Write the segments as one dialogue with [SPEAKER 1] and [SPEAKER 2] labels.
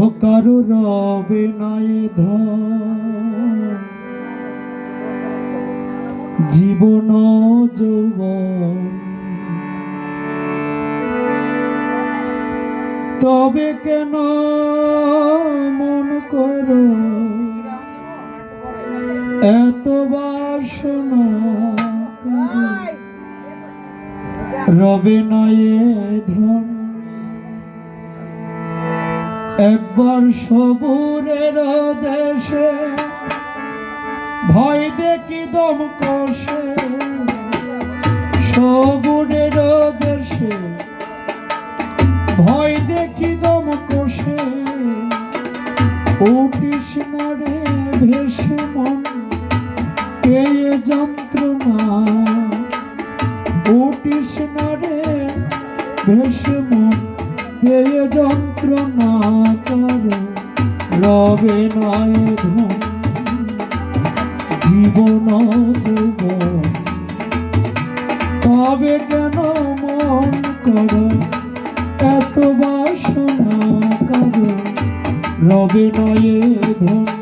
[SPEAKER 1] ও কারও রবে নাই জীবন যৌবন। তবে কেন মন করো? এত বাসনা রবে নয়ে ধন। একবার সবুরের দেশে, ভয় দেখি দম কষে সবুরের দেশে, ভয় দেখি দম কষে উঠিস না রে, ভেসে মন পেয়ে যন্ত্রণা। উঠিস না ভেসে যন্ত্রণা কর, রবে নয় ধন, জীবন যৌবন তবে কেন মন কর, এত বাসনা কর, রবে নয় ধন।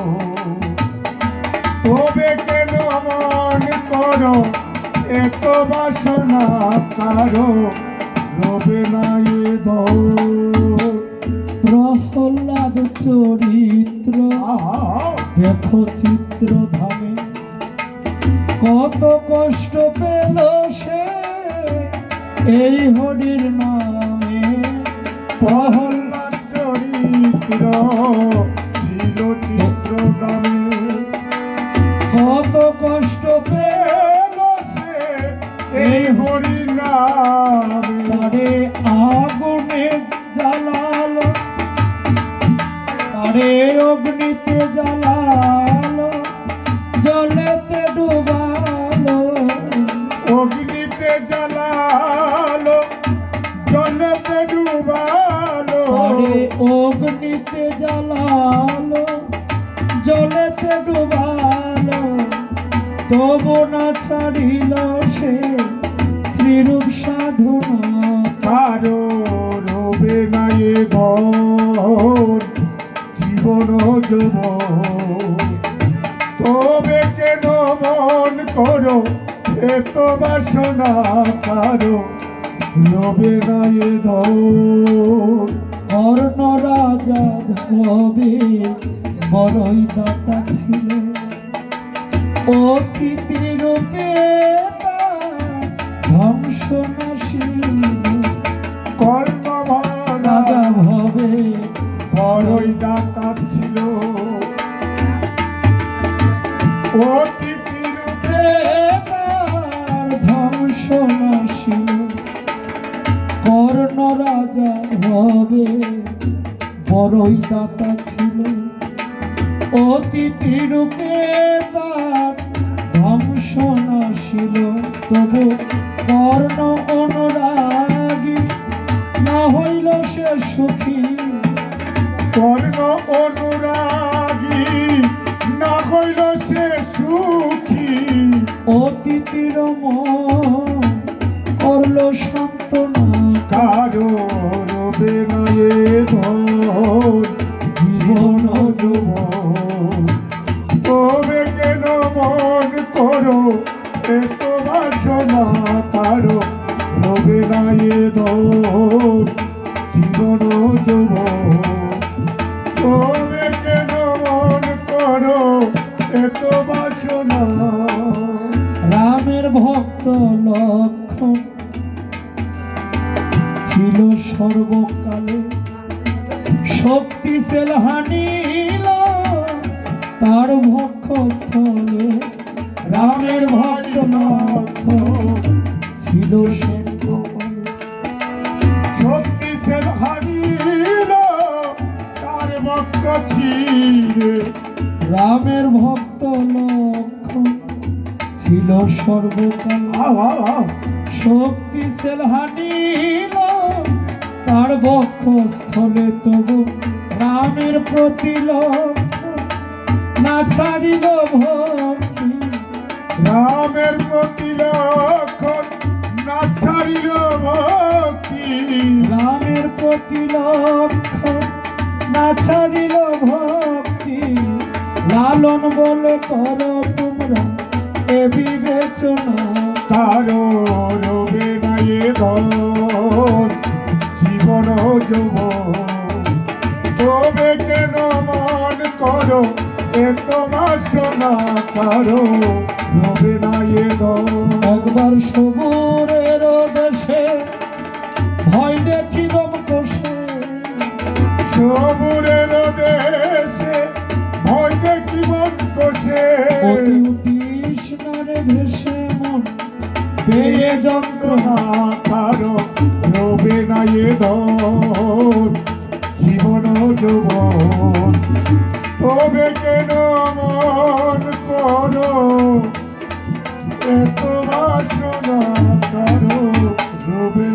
[SPEAKER 1] করো
[SPEAKER 2] এত বাসনা কারও রবে ধর
[SPEAKER 1] প্রহ্লাদ চরিত্র দেখো চিত্র ধামে কত কষ্ট পেল সে এই হরির নামে। প্রহ্লাদ
[SPEAKER 2] চরিত্র ছিল চিত্র দামে
[SPEAKER 1] কত কষ্ট
[SPEAKER 2] এই হরি
[SPEAKER 1] তারে আগুনে জ্বালালো। তারে অগ্নিতে জ্বালালো। জলেতে ডুবালো।
[SPEAKER 2] অগ্নিতে জ্বালালো। জলেতে ডুবালো।
[SPEAKER 1] তারে অগ্নিতে জ্বালালো। জলেতে ডুবালো। তবু না ছাড়িল শ্রীরূপ সাধনা
[SPEAKER 2] কারও রবে নায়ে ঘর জীবন যুব তবে কেন মন করো? এত বাসনা কারও রবে নায়ে ধর
[SPEAKER 1] কর্ণ রাজা ভবে বড়ই দাতা ছিল অতিথি রূপে
[SPEAKER 2] কর্ম
[SPEAKER 1] রাজা ভবে
[SPEAKER 2] বড়ই ছিল অতিথি রূপে
[SPEAKER 1] ধ্বংস নাশীল ভবে বড়ই দাতা ছিল। অতিথি রূপে তার ধ্বংস নাশীল তবু কর্ণ অনুরাগী না হইল সে সুখী।
[SPEAKER 2] কর্ণ অনুরাগী না হইল সে সুখী।
[SPEAKER 1] অতিথির মন করল সান্ত্বনা।
[SPEAKER 2] কারও রবে নয়
[SPEAKER 1] রামের ভক্ত লক্ষণ ছিল সর্বকালে। শক্তি সেল হানিল তার ভক্ষস্থলে রামের ভক্ত লক্ষণ ছিল সর্বকালে। ছিল সর্বকাল শক্তি সেল হানিল তার বক্ষস্থলে তবু রামের প্রতি লক্ষ্য না ছাড়িল ভক্তি।
[SPEAKER 2] রামের না ছাড়িল ভক্তি।
[SPEAKER 1] রামের প্রতি না ছাড়িল ভক্তি। লালন বলে করো এ বিবেচনা
[SPEAKER 2] তারো রবে নাই ধন জীবন যৌবন। তবে কেন মন করো এত বাসনা কারও রবে নাই ধন
[SPEAKER 1] একবার সবুরের দেশে ভয় দেখি দম কষে
[SPEAKER 2] সবুরের দেশে ভয় দেখি মন কষে
[SPEAKER 1] পেয়ে যন্ত্রণা
[SPEAKER 2] কারও রবে না এ জীবন যৌবন। তবে কেন মন করো? এত বাসনা কারও, রবে